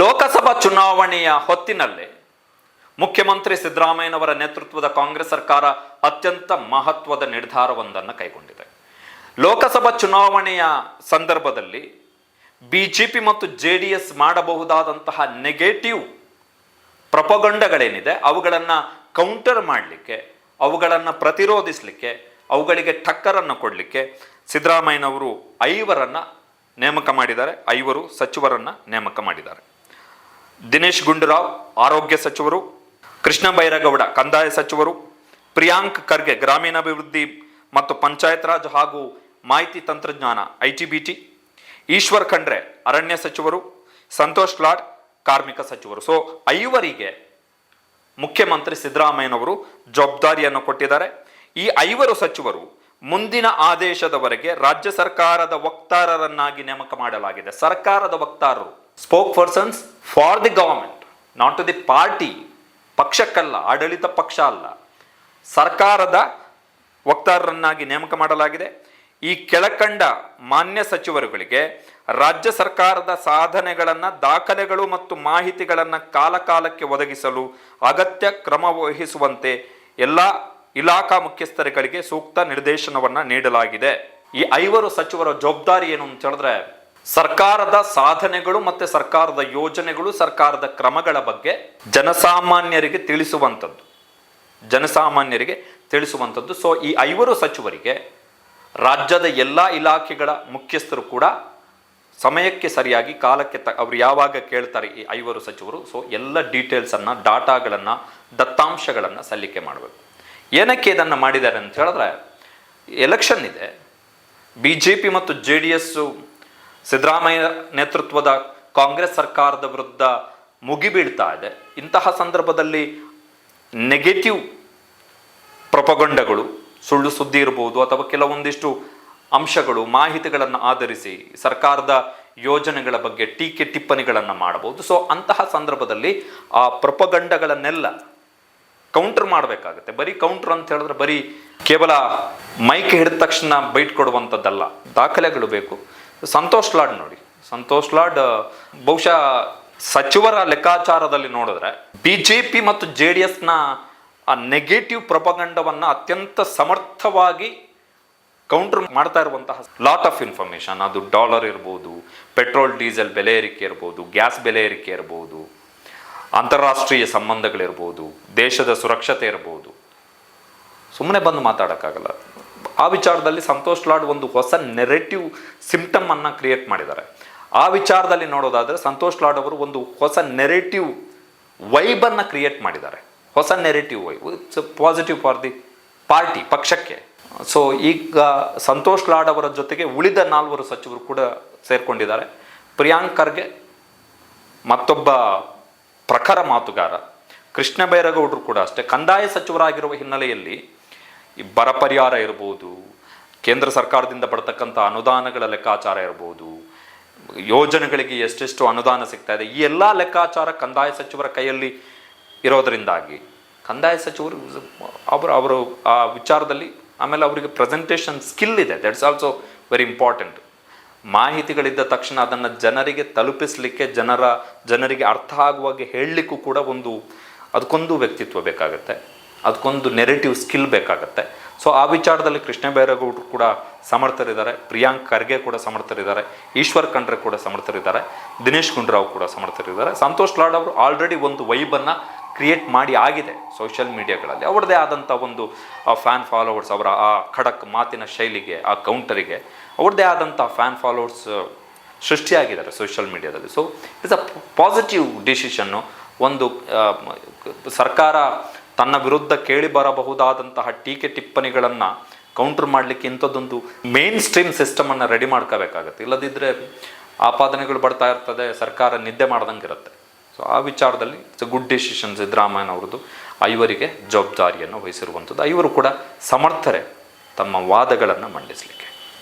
ಲೋಕಸಭಾ ಚುನಾವಣೆಯ ಹೊತ್ತಿನಲ್ಲೇ ಮುಖ್ಯಮಂತ್ರಿ ಸಿದ್ದರಾಮಯ್ಯನವರ ನೇತೃತ್ವದ ಕಾಂಗ್ರೆಸ್ ಸರ್ಕಾರ ಅತ್ಯಂತ ಮಹತ್ವದ ನಿರ್ಧಾರವೊಂದನ್ನು ಕೈಗೊಂಡಿದೆ. ಲೋಕಸಭಾ ಚುನಾವಣೆಯ ಸಂದರ್ಭದಲ್ಲಿ ಬಿ ಜೆ ಪಿ ಮತ್ತು ಜೆ ಡಿ ಎಸ್ ಮಾಡಬಹುದಾದಂತಹ ನೆಗೆಟಿವ್ ಪ್ರಪಗಂಡಗಳೇನಿದೆ, ಅವುಗಳನ್ನು ಕೌಂಟರ್ ಮಾಡಲಿಕ್ಕೆ, ಅವುಗಳನ್ನು ಪ್ರತಿರೋಧಿಸಲಿಕ್ಕೆ, ಅವುಗಳಿಗೆ ಟಕ್ಕರನ್ನು ಕೊಡಲಿಕ್ಕೆ ಸಿದ್ದರಾಮಯ್ಯನವರು ಐವರನ್ನು ನೇಮಕ ಮಾಡಿದ್ದಾರೆ, ಐವರು ಸಚಿವರನ್ನು ನೇಮಕ ಮಾಡಿದ್ದಾರೆ. ದಿನೇಶ್ ಗುಂಡೂರಾವ್, ಆರೋಗ್ಯ ಸಚಿವರು, ಕೃಷ್ಣ ಬೈರೇಗೌಡ, ಕಂದಾಯ ಸಚಿವರು, ಪ್ರಿಯಾಂಕ್ ಖರ್ಗೆ, ಗ್ರಾಮೀಣಾಭಿವೃದ್ಧಿ ಮತ್ತು ಪಂಚಾಯತ್ ರಾಜ್ ಹಾಗೂ ಮಾಹಿತಿ ತಂತ್ರಜ್ಞಾನ, ಐ ಟಿ ಈಶ್ವರ್ ಖಂಡ್ರೆ, ಅರಣ್ಯ ಸಚಿವರು, ಸಂತೋಷ್ ಲಾಡ್, ಕಾರ್ಮಿಕ ಸಚಿವರು. ಸೊ ಐವರಿಗೆ ಮುಖ್ಯಮಂತ್ರಿ ಸಿದ್ದರಾಮಯ್ಯನವರು ಜವಾಬ್ದಾರಿಯನ್ನು ಕೊಟ್ಟಿದ್ದಾರೆ. ಈ ಐವರು ಸಚಿವರು ಮುಂದಿನ ಆದೇಶದವರೆಗೆ ರಾಜ್ಯ ಸರ್ಕಾರದ ವಕ್ತಾರರನ್ನಾಗಿ ನೇಮಕ ಮಾಡಲಾಗಿದೆ. ಸರ್ಕಾರದ ವಕ್ತಾರರು spoke persons for the government not to the party ಪಕ್ಷಕ್ಕಲ್ಲ, ಆಡಳಿತ ಪಕ್ಷ ಅಲ್ಲ. ಸರ್ಕಾರದ ವಕ್ತಾರರನ್ನಾಗಿ ನೇಮಕ ಮಾಡಲಾಗಿದೆ. ಈ ಕೆಳಕಂಡ ಮಾನ್ಯ ಸಚಿವರುಗಳಿಗೆ ರಾಜ್ಯ ಸರ್ಕಾರದ ಸಾಧನೆಗಳನ್ನು, ದಾಖಲೆಗಳು ಮತ್ತು ಮಾಹಿತಿಗಳನ್ನು ಕಾಲಕಾಲಕ್ಕೆ ಒದಗಿಸಲು ಅಗತ್ಯ ಕ್ರಮ ವಹಿಸುವಂತೆ ಎಲ್ಲ ಇಲಾಖಾ ಮುಖ್ಯಸ್ಥರುಗಳಿಗೆ ಸೂಕ್ತ ನಿರ್ದೇಶನವನ್ನು ನೀಡಲಾಗಿದೆ. ಈ ಐವರು ಸಚಿವರ ಜವಾಬ್ದಾರಿ ಏನು ಅಂತ ಹೇಳಿದ್ರೆ ಸರ್ಕಾರದ ಸಾಧನೆಗಳು ಮತ್ತೆ ಸರ್ಕಾರದ ಯೋಜನೆಗಳು, ಸರ್ಕಾರದ ಕ್ರಮಗಳ ಬಗ್ಗೆ ಜನಸಾಮಾನ್ಯರಿಗೆ ತಿಳಿಸುವಂಥದ್ದು ಜನಸಾಮಾನ್ಯರಿಗೆ ತಿಳಿಸುವಂಥದ್ದು ಸೊ ಈ ಐವರು ಸಚಿವರಿಗೆ ರಾಜ್ಯದ ಎಲ್ಲ ಇಲಾಖೆಗಳ ಮುಖ್ಯಸ್ಥರು ಕೂಡ ಸಮಯಕ್ಕೆ ಸರಿಯಾಗಿ ಕಾಲಕ್ಕೆ ತ, ಅವರು ಯಾವಾಗ ಕೇಳ್ತಾರೆ ಈ ಐವರು ಸಚಿವರು ಸೊ ಎಲ್ಲ ಡೀಟೇಲ್ಸನ್ನು ಡಾಟಾಗಳನ್ನು, ದತ್ತಾಂಶಗಳನ್ನು ಸಲ್ಲಿಕೆ ಮಾಡಬೇಕು. ಏನಕ್ಕೆ ಇದನ್ನು ಮಾಡಿದ್ದಾರೆ ಅಂತ ಹೇಳಿದ್ರೆ, ಎಲೆಕ್ಷನ್ ಇದೆ. ಬಿ ಜೆ ಪಿ ಮತ್ತು ಜೆ ಡಿ ಎಸ್ಸು ಸಿದ್ದರಾಮಯ್ಯ ನೇತೃತ್ವದ ಕಾಂಗ್ರೆಸ್ ಸರ್ಕಾರದ ವಿರುದ್ಧ ಮುಗಿಬೀಳ್ತಾ ಇದೆ. ಇಂತಹ ಸಂದರ್ಭದಲ್ಲಿ ನೆಗೆಟಿವ್ ಪ್ರಪಗಂಡಗಳು, ಸುಳ್ಳು ಸುದ್ದಿ ಇರ್ಬೋದು ಅಥವಾ ಕೆಲವೊಂದಿಷ್ಟು ಅಂಶಗಳು, ಮಾಹಿತಿಗಳನ್ನು ಆಧರಿಸಿ ಸರ್ಕಾರದ ಯೋಜನೆಗಳ ಬಗ್ಗೆ ಟೀಕೆ ಟಿಪ್ಪಣಿಗಳನ್ನು ಮಾಡಬಹುದು. ಸೊ ಅಂತಹ ಸಂದರ್ಭದಲ್ಲಿ ಆ ಪ್ರಪಗಂಡಗಳನ್ನೆಲ್ಲ ಕೌಂಟರ್ ಮಾಡಬೇಕಾಗುತ್ತೆ. ಬರೀ ಕೌಂಟರ್ ಅಂತ ಹೇಳಿದ್ರೆ ಬರೀ ಕೇವಲ ಮೈಕ್ ಹಿಡಿದ ತಕ್ಷಣ ಬೈಟ್ ಕೊಡುವಂಥದ್ದಲ್ಲ ದಾಖಲೆಗಳು ಬೇಕು. ಸಂತೋಷ್ ಲಾಡ್ ನೋಡಿ. ಸಂತೋಷ್ ಲಾಡ್ ಬಹುಶಃ ಸಚಿವರ ಲೆಕ್ಕಾಚಾರದಲ್ಲಿ ನೋಡಿದ್ರೆ ಬಿ ಜೆ ಪಿ ಮತ್ತು ಜೆ ಡಿ ಎಸ್ನ ಆ ನೆಗೆಟಿವ್ ಪ್ರಪಗಂಡವನ್ನು ಅತ್ಯಂತ ಸಮರ್ಥವಾಗಿ ಕೌಂಟರ್ ಮಾಡ್ತಾ ಇರುವಂತಹ ಲಾಟ್ ಆಫ್ ಇನ್ಫಾರ್ಮೇಶನ್ ಅದು ಡಾಲರ್ ಇರ್ಬೋದು ಪೆಟ್ರೋಲ್ ಡೀಸೆಲ್ ಬೆಲೆ ಏರಿಕೆ ಇರ್ಬೋದು ಗ್ಯಾಸ್ ಬೆಲೆ ಏರಿಕೆ ಇರ್ಬೋದು, ಅಂತಾರಾಷ್ಟ್ರೀಯ ಸಂಬಂಧಗಳಿರ್ಬೋದು, ದೇಶದ ಸುರಕ್ಷತೆ ಇರ್ಬೋದು. ಸುಮ್ಮನೆ ಬಂದು ಮಾತಾಡೋಕ್ಕಾಗಲ್ಲ. ಆ ವಿಚಾರದಲ್ಲಿ ಸಂತೋಷ್ ಲಾಡ್ ಒಂದು ಹೊಸ ನೆರೆಟಿವ್ ಸಿಂಪ್ಟಮ್ ಅನ್ನ ಕ್ರಿಯೇಟ್ ಮಾಡಿದ್ದಾರೆ. ಆ ವಿಚಾರದಲ್ಲಿ ನೋಡೋದಾದ್ರೆ ಸಂತೋಷ್ ಲಾಡ್ ಅವರು ಒಂದು ಹೊಸ ನೆರೆಟಿವ್ ವೈಬನ್ನು ಕ್ರಿಯೇಟ್ ಮಾಡಿದ್ದಾರೆ. ಹೊಸ narrative vibe it's positive for the party ಪಕ್ಷಕ್ಕೆ. ಸೊ ಈಗ ಸಂತೋಷ್ ಲಾಡ್ ಅವರ ಜೊತೆಗೆ ಉಳಿದ ನಾಲ್ವರು ಸಚಿವರು ಕೂಡ ಸೇರಿಕೊಂಡಿದ್ದಾರೆ. ಪ್ರಿಯಾಂಕ್ ಖರ್ಗೆ, ಮತ್ತೊಬ್ಬ ಪ್ರಖರ ಮಾತುಗಾರ, ಕೃಷ್ಣ ಬೈರಗೌಡರು ಕೂಡ ಅಷ್ಟೇ. ಕಂದಾಯ ಸಚಿವರಾಗಿರುವ ಹಿನ್ನೆಲೆಯಲ್ಲಿ ಈ ಬರ ಪರಿಹಾರ ಇರ್ಬೋದು, ಕೇಂದ್ರ ಸರ್ಕಾರದಿಂದ ಬರ್ತಕ್ಕಂಥ ಅನುದಾನಗಳ ಲೆಕ್ಕಾಚಾರ ಇರ್ಬೋದು, ಯೋಜನೆಗಳಿಗೆ ಎಷ್ಟೆಷ್ಟು ಅನುದಾನ ಸಿಗ್ತಾ ಇದೆ, ಈ ಎಲ್ಲ ಲೆಕ್ಕಾಚಾರ ಕಂದಾಯ ಸಚಿವರ ಕೈಯಲ್ಲಿ ಇರೋದರಿಂದಾಗಿ. ಕಂದಾಯ ಸಚಿವರು ಅವರು ಅವರು ಆ ವಿಚಾರದಲ್ಲಿ ಆಮೇಲೆ ಅವರಿಗೆ ಪ್ರೆಸೆಂಟೇಷನ್ ಸ್ಕಿಲ್ ಇದೆ. ದಟ್ಸ್ ಆಲ್ಸೋ ವೆರಿ ಇಂಪಾರ್ಟೆಂಟ್ ಮಾಹಿತಿಗಳಿದ್ದ ತಕ್ಷಣ ಅದನ್ನು ಜನರಿಗೆ ತಲುಪಿಸಲಿಕ್ಕೆ ಜನರ, ಜನರಿಗೆ ಅರ್ಥ ಆಗುವಾಗೆ ಹೇಳಲಿಕ್ಕೂ ಕೂಡ ಒಂದು, ಅದಕ್ಕೊಂದು ವ್ಯಕ್ತಿತ್ವ ಬೇಕಾಗುತ್ತೆ. ಅದಕ್ಕೊಂದು ನೆರೆಟಿವ್ ಸ್ಕಿಲ್ ಬೇಕಾಗುತ್ತೆ. ಸೊ ಆ ವಿಚಾರದಲ್ಲಿ ಕೃಷ್ಣ ಬೈರೇಗೌಡರು ಕೂಡ ಸಮರ್ಥರಿದ್ದಾರೆ. ಪ್ರಿಯಾಂಕ್ ಖರ್ಗೆ ಕೂಡ ಸಮರ್ಥರಿದ್ದಾರೆ. ಈಶ್ವರ್ ಖಂಡ್ರೆ ಕೂಡ ಸಮರ್ಥರಿದ್ದಾರೆ. ದಿನೇಶ್ ಗುಂಡ್ರಾವ್ ಕೂಡ ಸಮರ್ಥರಿದ್ದಾರೆ. ಸಂತೋಷ್ ಲಾಡ್ ಅವರು ಆಲ್ರೆಡಿ ಒಂದು ವೈಬನ್ನು ಕ್ರಿಯೇಟ್ ಮಾಡಿ ಆಗಿದೆ ಸೋಷಿಯಲ್ ಮೀಡಿಯಾಗಳಲ್ಲಿ ಅವ್ರದ್ದೇ ಆದಂಥ ಒಂದು ಫ್ಯಾನ್ ಫಾಲೋವರ್ಸ್ ಅವರ, ಆ, ಖಡಕ್ ಮಾತಿನ ಶೈಲಿಗೆ, ಆ ಕೌಂಟರಿಗೆ ಅವ್ರದ್ದೇ ಆದಂಥ ಫ್ಯಾನ್ ಫಾಲೋವರ್ಸ್ ಸೃಷ್ಟಿಯಾಗಿದ್ದಾರೆ ಸೋಷಿಯಲ್ ಮೀಡಿಯಾದಲ್ಲಿ so it's a positive decision ಒಂದು ಸರ್ಕಾರ ತನ್ನ ವಿರುದ್ಧ ಕೇಳಿ ಬರಬಹುದಾದಂತಹ ಟೀಕೆ ಟಿಪ್ಪಣಿಗಳನ್ನು ಕೌಂಟರ್ ಮಾಡಲಿಕ್ಕೆ ಇಂಥದ್ದೊಂದು ಮೇನ್ ಸ್ಟ್ರೀಮ್ ಸಿಸ್ಟಮನ್ನು ರೆಡಿ ಮಾಡ್ಕೋಬೇಕಾಗತ್ತೆ. ಇಲ್ಲದಿದ್ದರೆ ಆಪಾದನೆಗಳು ಬರ್ತಾ ಇರ್ತದೆ, ಸರ್ಕಾರ ನಿದ್ದೆ ಮಾಡ್ದಂಗೆ ಇರುತ್ತೆ ಸೊ ಆ ವಿಚಾರದಲ್ಲಿ ಇಟ್ಸ್ ಗುಡ್ ಡಿಸಿಷನ್ ಸಿದ್ದರಾಮಯ್ಯನವ್ರದ್ದು. ಐವರಿಗೆ ಜವಾಬ್ದಾರಿಯನ್ನು ವಹಿಸಿರುವಂಥದ್ದು. ಐವರು ಕೂಡ ಸಮರ್ಥರೇ ತಮ್ಮ ವಾದಗಳನ್ನು ಮಂಡಿಸಲಿಕ್ಕೆ.